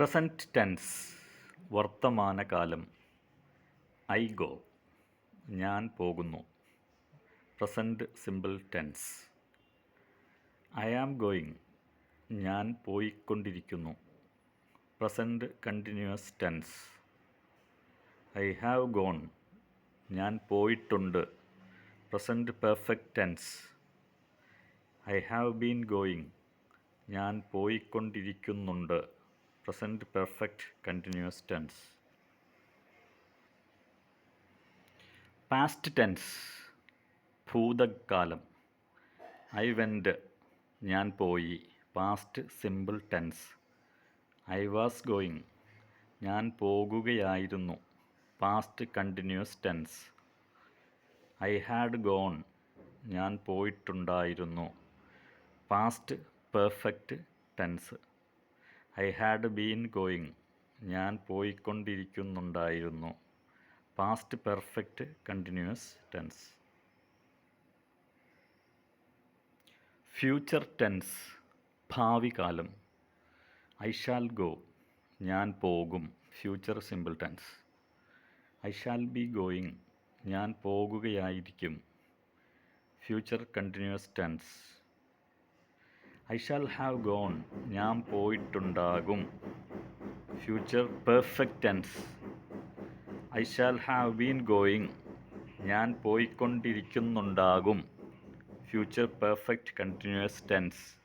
Present tense വർത്തമാനകാലം. I go ഞാൻ പോകുന്നു. Present simple tense I am going ഞാൻ പോയിക്കൊണ്ടിരിക്കുന്നു. Present continuous tense I have gone ഞാൻ പോയിട്ടുണ്ട്. Present perfect tense I have been going ഞാൻ പോയിക്കൊണ്ടിരിക്കുന്നുണ്ട്. Present perfect continuous tense past tense ഭൂതകാലം. I went ഞാൻ പോയി. Past simple tense I was going ഞാൻ പോകുകയായിരുന്നു. Past continuous tense I had gone ഞാൻ പോയിട്ടുണ്ടായിരുന്നു. Past perfect tense I had been going. ഞാൻ പോയിക്കൊണ്ടിരിക്കുന്നുണ്ടായിരുന്നു. Past perfect continuous tense. Future tense. ഭാവി കാലം. I shall go. ഞാൻ പോകും. Future simple tense. I shall be going. ഞാൻ പോകുകയായിരിക്കും. Future continuous tense. I shall have gone. ഞാൻ പോയിട്ടുണ്ടാകും. Future perfect tense. I shall have been going. ഞാൻ പോയിക്കൊണ്ടിരിക്കുന്നുണ്ടാകും. Future perfect continuous tense.